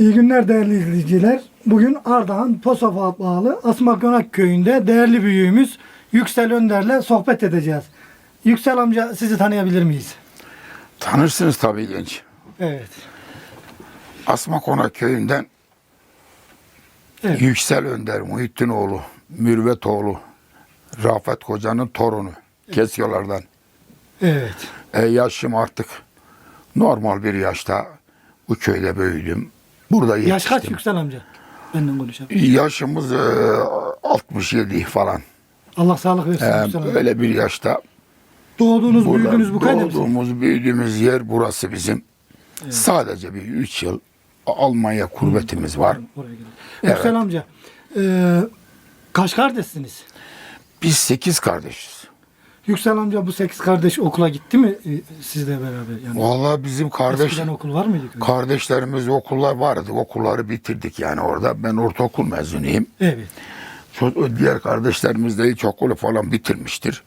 İyi günler değerli izleyiciler. Bugün Ardahan Posof'a bağlı Asmakonak köyünde değerli büyüğümüz Yüksel Önder'le sohbet edeceğiz. Yüksel amca sizi tanıyabilir miyiz? Tanırsınız tabii genç. Evet. Asmakona köyünden Evet. Yüksel Önder Muhittin Mürvetoğlu, Rafet Hoca'nın torunu. Kesiyorlardan. Evet. E, yaşım artık normal bir yaşta bu köyde büyüdüm. Burada Yaş yetiştim. kaç Yüksel amca? Benden konuşalım. Yaşımız e, 67 falan. Allah sağlık versin E, Yüksel amca. böyle bir yaşta Doğduğunuz, burada büyüdüğünüz bu misiniz? doğduğumuz, büyüdüğümüz yer burası bizim. Sadece bir üç yıl Almanya kurbetimiz var. Oraya gidelim. Evet. Yüksel amca, e, kaç kardeşsiniz? Biz sekiz kardeşiz. Yüksel amca bu sekiz kardeş okula gitti mi e, sizle beraber? Yani Vallahi bizim kardeş Eskiden okul var mıydı köyde? kardeşlerimiz okullar vardı. Okulları bitirdik yani orada. Ben ortaokul mezunuyum. Evet. Ço- Diğer kardeşlerimiz de ilkokulu falan bitirmiştir.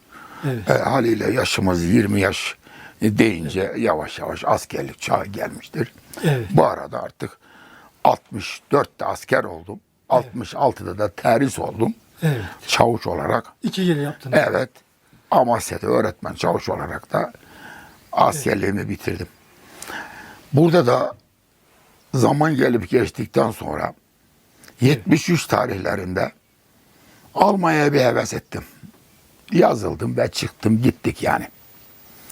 Evet. E, haliyle yaşımız 20 yaş deyince yavaş yavaş askerlik çağı gelmiştir. Evet. Bu arada artık 64'te asker oldum. 66'da da terhis oldum. Evet. Çavuş olarak. İki yıl yaptınız. Evet. Amasya'da öğretmen çavuş olarak da askerliğimi bitirdim. Burada da zaman gelip geçtikten sonra 73 tarihlerinde Almanya'ya bir heves ettim. Yazıldım ve çıktım gittik yani.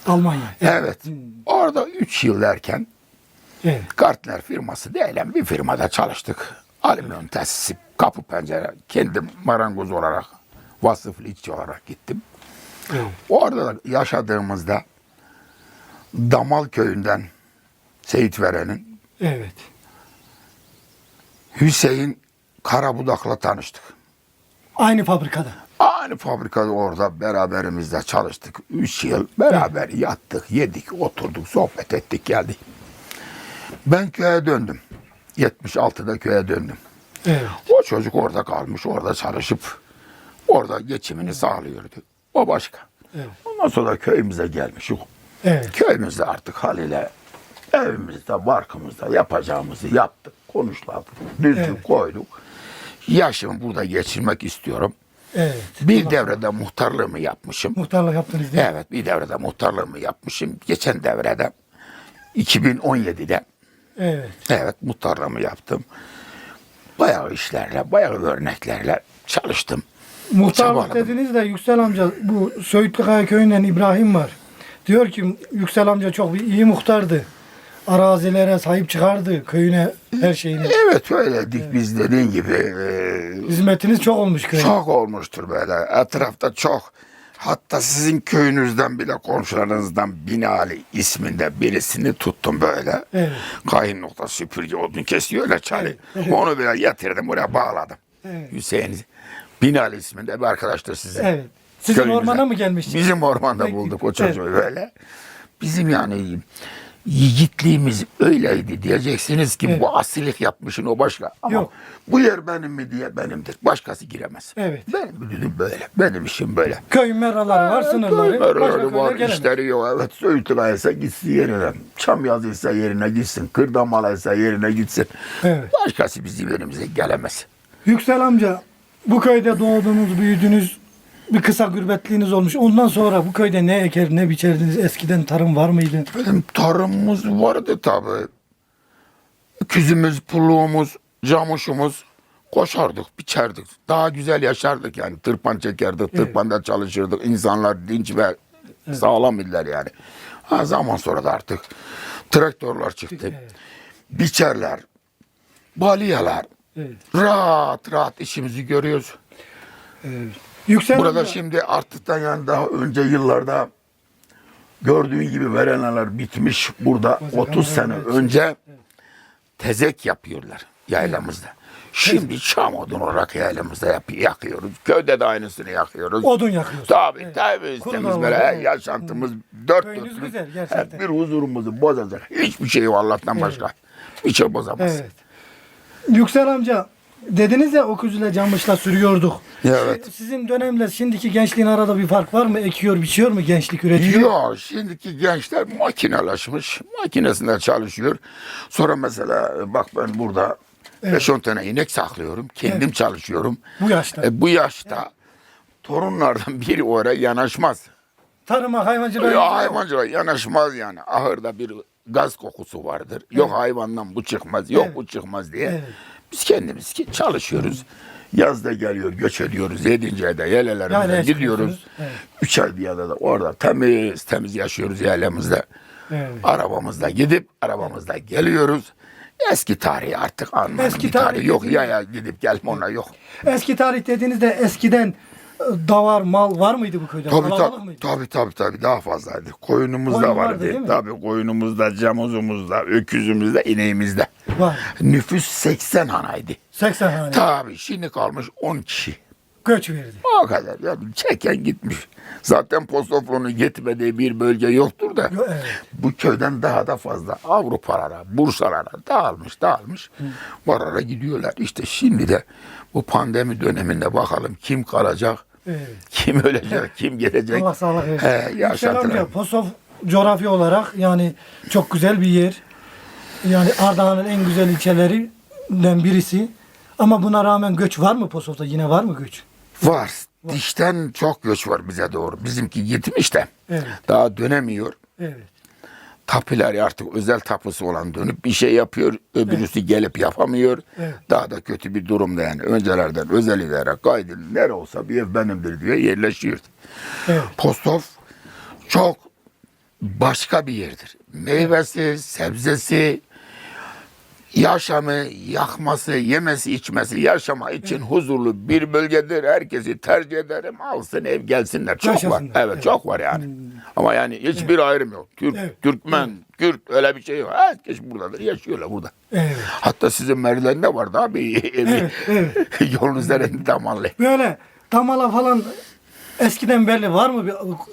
Almanya. Evet. Orada 3 yıl derken Evet. Gartner firması değilen bir firmada çalıştık. Alüminyum tesisi, kapı pencere, kendim marangoz olarak, vasıflı işçi olarak gittim. Orada da yaşadığımızda Damal köyünden Seyit Veren'in Evet. Hüseyin Karabudak'la tanıştık. Aynı fabrikada. Aynı fabrikada orada beraberimizde çalıştık. Üç yıl beraber yattık, yedik, oturduk, sohbet ettik, geldik. Ben köye döndüm. 76'da köye döndüm. Evet. O çocuk orada kalmış, orada çalışıp orada geçimini sağlıyordu. O başka. Evet. Ondan sonra köyümüze gelmişik. Evet. Köyümüzde artık haliyle evimizde, barkımızda yapacağımızı yaptık, konuşladık, düzdük, Evet. koyduk. Yaşımı burada geçirmek istiyorum. Evet. Bir devrede muhtarlığımı yapmışım. Muhtarlık yaptınız değil mi? Evet, bir devrede muhtarlığımı yapmışım. Geçen devrede 2017'de Evet. evet muhtarlığımı yaptım. Bayağı işlerle, bayağı örneklerle çalıştım. Muhtarlık Çabaladım. dediniz de Yüksel amca bu Söğütlükaya köyünden İbrahim var. Diyor ki Yüksel amca çok iyi muhtardı. Arazilere sahip çıkardı. Köyüne her şeyine. Evet öyledik biz dediğin gibi. e, Hizmetiniz çok olmuş köye. Çok olmuştur böyle. Etrafta çok. Hatta sizin köyünüzden bile komşularınızdan Binali isminde birisini tuttum böyle. Evet. Kayın nokta süpürge odun kesiyor öyle çare. Evet, evet. Onu bile getirdim buraya bağladım. Evet. Hüseyin Binali isminde bir arkadaştır sizin. Evet. Sizin Köyünüzde. ormana mı gelmiş? Bizim ormanda Peki, bulduk o çocuğu böyle. Bizim yani yiğitliğimiz öyleydi diyeceksiniz ki Evet. bu asilik yapmışın o başka. Ama Yok. bu yer benim mi diye benimdir. Başkası giremez. Evet. Benim dedim böyle. Benim işim böyle. Köy meraları var, sınırları. Öyle köyler var, gelemez. işleri yok. Evet, Söğütülaysa gitsin yerine. Çam yazıysa yerine gitsin. Kırdamalıysa yerine gitsin. Evet. Başkası bizim yerimize gelemez. Yüksel amca bu köyde doğdunuz, büyüdünüz. Bir kısa gürbetliğiniz olmuş. Ondan sonra bu köyde ne eker, ne biçerdiniz? Eskiden tarım var mıydı? Benim tarımımız vardı tabii. Küzümüz, pulluğumuz, camuşumuz koşardık, biçerdik. Daha güzel yaşardık yani. Tırpan çekerdik, tırpanda çalışırdık. İnsanlar dinç ve sağlam idiler yani. Ha, zaman sonra da artık traktörler çıktı. Biçerler, baliyeler. Evet. Rahat rahat işimizi görüyoruz. Yüksel Burada amca, şimdi artıktan yani daha önce yıllarda gördüğün gibi vereneler bitmiş. Burada Bacak 30 sene araları önce tezek yapıyorlar yaylamızda. Şimdi çam odun olarak yaylamızda yap yakıyoruz. Köyde de aynısını yakıyoruz. odun yakıyorsunuz. Tabii Evet. tabii temiz böyle evet. yaşantımız dört dörtlük. güzel, gerçekten. Hep bir huzurumuzu bozacak. Hiçbir şey Allah'tan başka. Hiçbir şey bozamaz. Evet. Yüksel amca Dediniz ya öküzle camışla sürüyorduk. Evet. Şey, Sizin dönemle şimdiki gençliğin arada bir fark var mı? Ekiyor, biçiyor mu gençlik üretiyor? Yok şimdiki gençler makinelaşmış. Makinesinde çalışıyor. Sonra mesela bak ben burada 5-10 tane inek saklıyorum. Kendim çalışıyorum. Bu yaşta. E, bu yaşta torunlardan biri oraya yanaşmaz. Tarıma, hayvancılığa Ya hayvancılığa yanaşmaz yani. Ahırda bir gaz kokusu vardır. Yok hayvandan bu çıkmaz, yok bu çıkmaz diye. Biz kendimiz ki çalışıyoruz. Yazda geliyor, göç ediyoruz. Yedinci ayda yelelerimize Yaylaya gidiyoruz. Evet. Üç ay bir yada da orada temiz temiz yaşıyoruz yaylamızda. Evet. Arabamızda gidip arabamızda geliyoruz. Eski tarihi artık anlamı Eski bir tarihi tarih yok. dediğiniz- Yaya gidip gelme ona yok. Eski tarih dediğinizde eskiden davar, mal var mıydı bu köyde? Tabii Kalabalık tabii, mıydı? tabii tabii tabii daha fazlaydı. Koyunumuz Koyun da vardı, vardı. değil mi? Tabii koyunumuzda, camuzumuzda, öküzümüzde, ineğimizde. Var. Nüfus 80 hanaydı. 80 hane. Tabii şimdi kalmış 10 kişi. Göç verdi. O kadar yani çeken gitmiş. Zaten postofronun gitmediği bir bölge yoktur da Yo- evet. bu köyden daha da fazla Avrupalara, Bursalara dağılmış dağılmış. Varara gidiyorlar. İşte şimdi de bu pandemi döneminde bakalım kim kalacak, Evet. kim ölecek, kim gelecek. Allah sağlık versin. He, Yüksel amca Posof coğrafi olarak yani çok güzel bir yer. Yani Ardahan'ın en güzel ilçelerinden birisi. Ama buna rağmen göç var mı Posof'ta? Yine var mı göç? Var. Dişten çok göç var bize doğru. Bizimki gitmiş de Evet. daha dönemiyor. Evet. Tapiler artık özel tapusu olan dönüp bir şey yapıyor. Öbürüsü gelip yapamıyor. Evet. Daha da kötü bir durumda yani. Öncelerden özel idare kaydın nere olsa bir ev benimdir diye yerleşiyor. Evet. Postof çok başka bir yerdir. Meyvesi, sebzesi, yaşamı, yakması, yemesi, içmesi, yaşama için huzurlu bir bölgedir. Herkesi tercih ederim. Alsın ev gelsinler. Çok var. Yaşasınlar. Evet, Evet. çok var yani. Ama yani hiçbir ayrım yok. Türk, Evet. Türkmen, Kürt öyle bir şey yok. Herkes buradadır. Yaşıyorlar burada. Evet. Hatta sizin Merdan'da vardı abi. Evi. Evet, Yolun üzerinde damarlı. Böyle damala falan eskiden belli var mı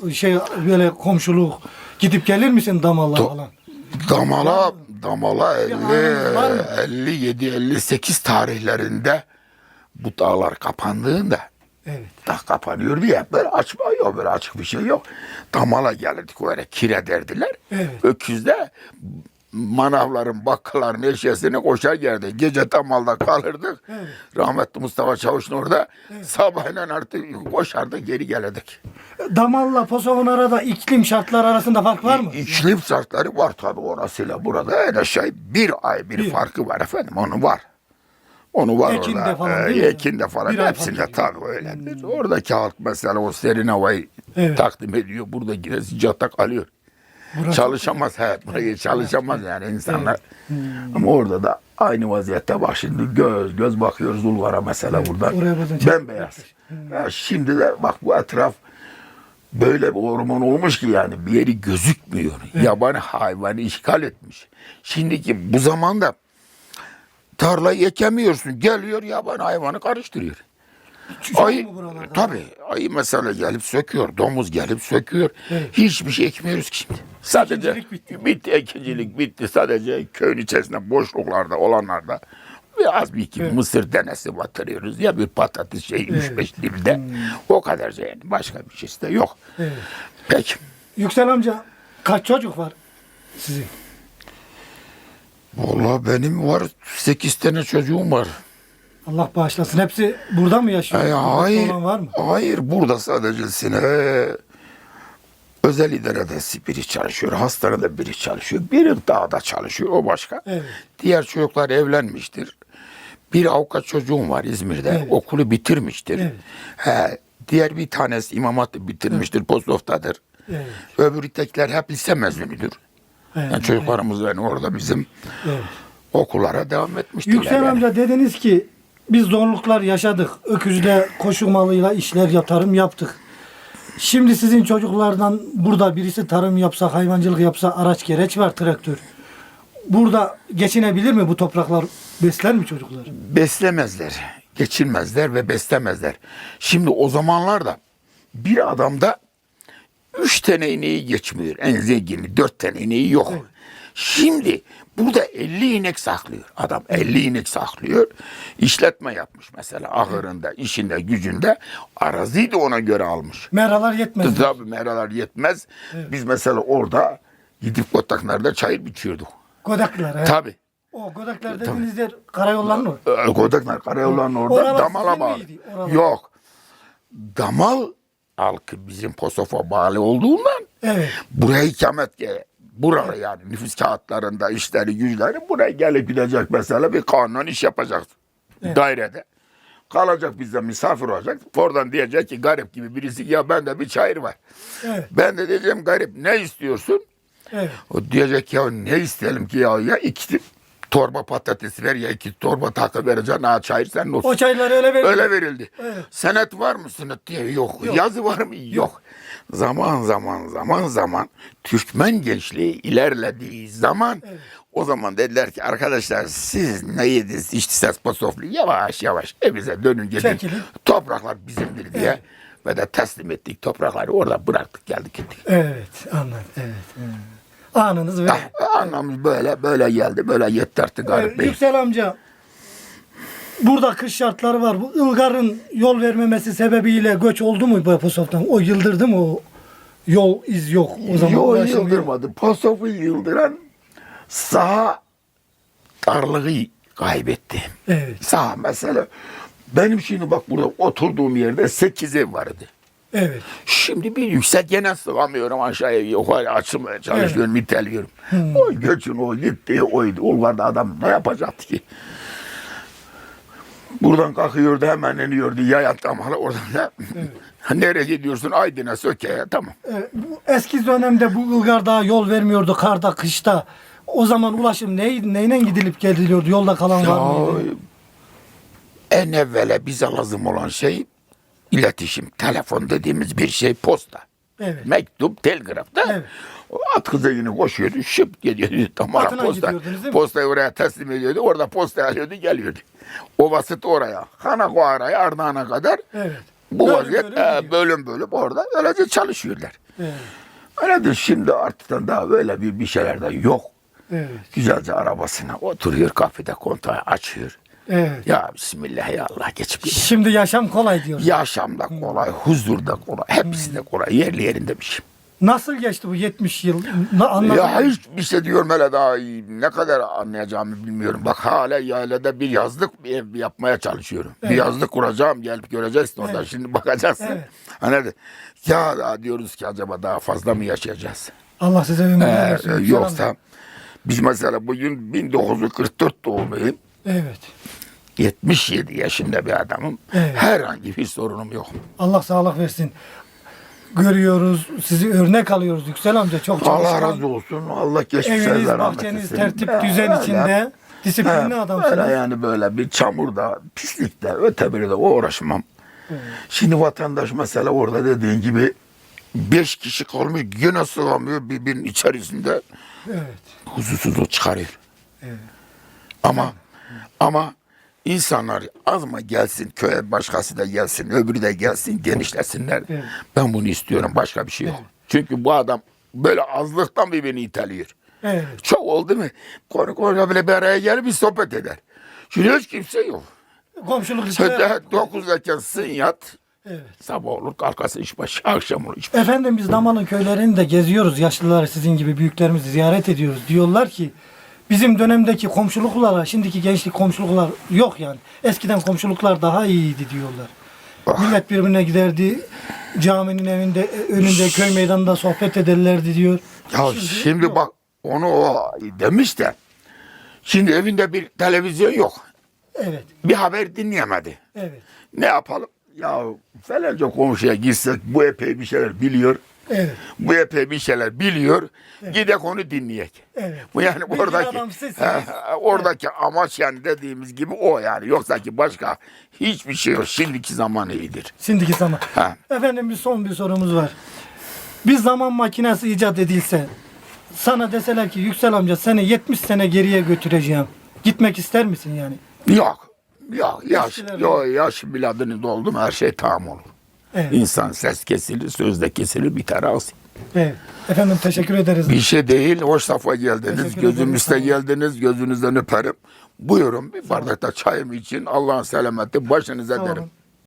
bir şey böyle komşuluk? Gidip gelir misin damalla Do- falan? Damala damala 50 anınız var mı? 57 58 tarihlerinde bu dağlar kapandığında Evet. dağ kapanıyordu ya böyle açma yok böyle açık bir şey yok. Damala gelirdik öyle kire derdiler. Evet. Öküzde manavların bakkalların eşyasını koşar geldi. Gece damalda kalırdık. Evet. Rahmetli Mustafa Çavuş'un orada sabahleyin artık koşardık geri gelirdik. Damalla Posof'un arada iklim şartları arasında fark var mı? İklim şartları var tabii orasıyla burada en aşağı bir ay bir, Bir. farkı var efendim onu var. Onu var Ekinde orada. falan Ee, değil mi? Ekinde falan Bir hepsinde tabii öyledir. Oradaki halk mesela o serin havayı Evet. takdim ediyor. Burada sıcakta kalıyor. Burası- çalışamaz evet. Buraya çalışamaz yani insanlar. Ama orada da aynı vaziyette bak şimdi göz göz bakıyoruz Ulgar'a mesela buradan çok- Bembeyaz. Ya şimdi de bak bu etraf böyle bir orman olmuş ki yani bir yeri gözükmüyor. Yabani hayvanı işgal etmiş. Şimdiki bu zamanda tarlayı ekemiyorsun. Geliyor yabani hayvanı karıştırıyor. Çok Ayı, tabii. Ayı mesela gelip söküyor. Domuz gelip söküyor. Evet. Hiçbir şey ekmiyoruz ki şimdi. Sadece Ekincilik bitti. bitti. Ekincilik bitti. Sadece köyün içerisinde boşluklarda olanlarda biraz bir iki mısır denesi batırıyoruz. Ya bir patates şey Evet. beş dibde. O kadar şey yani. Başka bir şeysi de yok. Evet. Peki. Yüksel amca kaç çocuk var sizin? Vallahi benim var sekiz tane çocuğum var. Allah bağışlasın. Hepsi burada mı yaşıyor? E, hayır, olan var mı? hayır burada sadece sine özel idarede biri çalışıyor, hastanede biri çalışıyor, biri dağda çalışıyor, o başka. Evet. Diğer çocuklar evlenmiştir. Bir avukat çocuğum var İzmir'de, Evet. okulu bitirmiştir. Evet. He, diğer bir tanesi İmam Hatip bitirmiştir, postoftadır. Evet. Öbürü tekler hep lise mezunudur. Evet. Yani çocuklarımız yani orada bizim Evet. okullara devam etmiştirler. Yüksel yani. amca dediniz ki biz zorluklar yaşadık. Öküzle koşu malıyla işler ya tarım yaptık. Şimdi sizin çocuklardan burada birisi tarım yapsa, hayvancılık yapsa araç gereç var traktör. Burada geçinebilir mi bu topraklar? Besler mi çocuklar? beslemezler, geçinmezler ve beslemezler. Şimdi o zamanlarda bir adamda üç tane ineği geçmiyor. En zengini dört tane ineği yok. Şimdi Burada 50 inek saklıyor. Adam 50 inek saklıyor. İşletme yapmış mesela ahırında, işinde, gücünde. Araziyi de ona göre almış. Meralar yetmez. Tabii meralar yetmez. Biz mesela orada gidip kotaklarda çayır biçiyorduk. Godaklar. he. Tabii. O Godaklar dediğiniz yer karayollarının o. Ee, Kodaklar karayollarının orada Oralar damala bağlı. Yok. Damal halkı bizim Posof'a bağlı olduğundan Evet. buraya ikamet Burada yani nüfus kağıtlarında işleri güçleri buraya gelip gidecek mesela bir kanun iş yapacak dairede. Kalacak bizde misafir olacak. Oradan diyecek ki garip gibi birisi ya bende bir çayır var. Evet. Ben de diyeceğim garip ne istiyorsun? Evet. O diyecek ya ne isteyelim ki ya ya iki torba patates ver ya iki torba takı vereceksin ha çayır sen olsun. O çayları öyle verin. Öyle verildi. Evet. Senet var mı senet diye yok. Yazı var mı? Yok. Zaman zaman zaman zaman Türkmen gençliği ilerlediği zaman o zaman dediler ki arkadaşlar siz ne yediniz içtisiniz pasoflu yavaş yavaş evinize dönün gidin. Çekilin. Topraklar bizimdir diye Evet. ve de teslim ettik toprakları orada bıraktık geldik gittik. Evet. Anladım. Evet. evet. Anınız ve Ah, Anlamız böyle böyle geldi böyle yetti artık Garip Ee, Bey. Yüksel amca burada kış şartları var. Bu ılgarın yol vermemesi sebebiyle göç oldu mu bu Posof'tan? O yıldırdı mı o yol iz yok o zaman. Yok. yıldırmadı. Pasof'u yıldıran saha darlığı kaybetti. Evet. Saha mesela benim şimdi bak burada oturduğum yerde 8 ev vardı. Evet. Şimdi bir yüksek gene sığamıyorum aşağıya yukarı açmaya çalışıyorum iteliyorum. O göçün o gitti oydu. Olvarda adam ne yapacaktı ki? Buradan kalkıyordu hemen iniyordu yaya tamalı oradan da nereye gidiyorsun Aydın'a Söke'ye tamam. Ee, bu eski dönemde bu ılgar daha yol vermiyordu karda kışta. O zaman ulaşım ney, neyle gidilip geliliyordu? Yolda kalan var mıydı? En evvela bize lazım olan şey iletişim, telefon dediğimiz bir şey posta. Evet. Mektup, telgraf da. Evet. O At kızıyını koşuyordu, şıp geliyordu. Tamam Atına posta. Postayı oraya teslim ediyordu. Orada posta alıyordu, geliyordu. O basit oraya. Hanako araya, Ardahan'a kadar. Evet. Bu Bölüm vaziyet bölüm e, bölüm bölüm orada öylece çalışıyorlar. Evet. Öyledir şimdi artık daha böyle bir, bir şeyler de yok. Evet. Güzelce arabasına oturuyor, kafede kontağı açıyor. Evet. Ya Bismillah ya Allah geçip gidiyor. Şimdi yaşam kolay diyor. Yaşam da kolay, huzur da kolay, hepsi de kolay. Yerli yerinde bir şey. Nasıl geçti bu 70 yıl? Na, anladın Ya hiçbir şey diyorum hele daha iyi. Ne kadar anlayacağımı bilmiyorum. Bak hala yaylada bir yazlık bir ev yapmaya çalışıyorum. Bir yazlık kuracağım gelip göreceksin orada. Şimdi bakacaksın. Evet. Hani ya daha diyoruz ki acaba daha fazla mı yaşayacağız? Allah size ömür versin. e, Yüksel yoksa biz mesela bugün 1944 doğumluyum. Evet. 77 yaşında bir adamım. Evet. Herhangi bir sorunum yok. Allah sağlık versin. Görüyoruz, sizi örnek alıyoruz Yüksel amca. Çok Allah çalışkan. razı olsun. Allah geçmişlerden Eviniz, rahmet bahçeniz etsin. tertip, düzen öyle. içinde. Disiplinli He, adamsınız. Öyle yani böyle bir çamurda, pislikte, öte biri de uğraşmam. Şimdi vatandaş mesela orada dediğin gibi beş kişi kalmış yine sığamıyor birbirinin içerisinde Evet. huzursuzluk çıkarıyor. Ama ama insanlar az mı gelsin köye başkası da gelsin öbürü de gelsin genişlesinler. Evet. Ben bunu istiyorum başka bir şey yok. Çünkü bu adam böyle azlıktan birbirini iteliyor. Evet. Çok oldu mu? Konu konu bile bir araya gelip bir sohbet eder. Şimdi hiç kimse yok. Komşuluk. Söyle dokuzdayken sın yat. Evet. Sabah olur kalkasın iş başı. Akşam olur iş başı. Efendim biz Damalı köylerini de geziyoruz. Yaşlıları sizin gibi büyüklerimizi ziyaret ediyoruz. Diyorlar ki bizim dönemdeki komşuluklarla şimdiki gençlik komşuluklar yok yani. Eskiden komşuluklar daha iyiydi diyorlar. Ah. Millet birbirine giderdi. Caminin evinde önünde köy meydanında sohbet ederlerdi diyor. Ya şimdi, bak onu o demiş de şimdi evinde bir televizyon yok. Evet. Bir haber dinleyemedi. Evet. Ne yapalım? Ya falanca komşuya gitsek bu epey bir şeyler biliyor. Evet. Bu epey bir şeyler biliyor. Gidek onu dinleyek. Evet. Bu yani Bilgi oradaki. He, oradaki amaç yani dediğimiz gibi o yani. Yoksa ki başka hiçbir şey yok. Şimdiki zaman iyidir. Şimdiki zaman. Ha. Efendim bir son bir sorumuz var. Bir zaman makinesi icat edilse sana deseler ki Yüksel amca seni 70 sene geriye götüreceğim. Gitmek ister misin yani? Yok. Yok. Yaş, yok, yaş miladını doldu mu her şey tamam olur. Evet. İnsan ses kesilir, sözde kesilir, biter ağzı. Evet. Efendim teşekkür ederiz. Bir şey değil, hoş safa geldiniz. Teşekkür Gözümüzde ederim, geldiniz, gözünüzden öperim. Buyurun bir bardak da çayım için Allah'ın selameti başınıza Sağ derim. olun.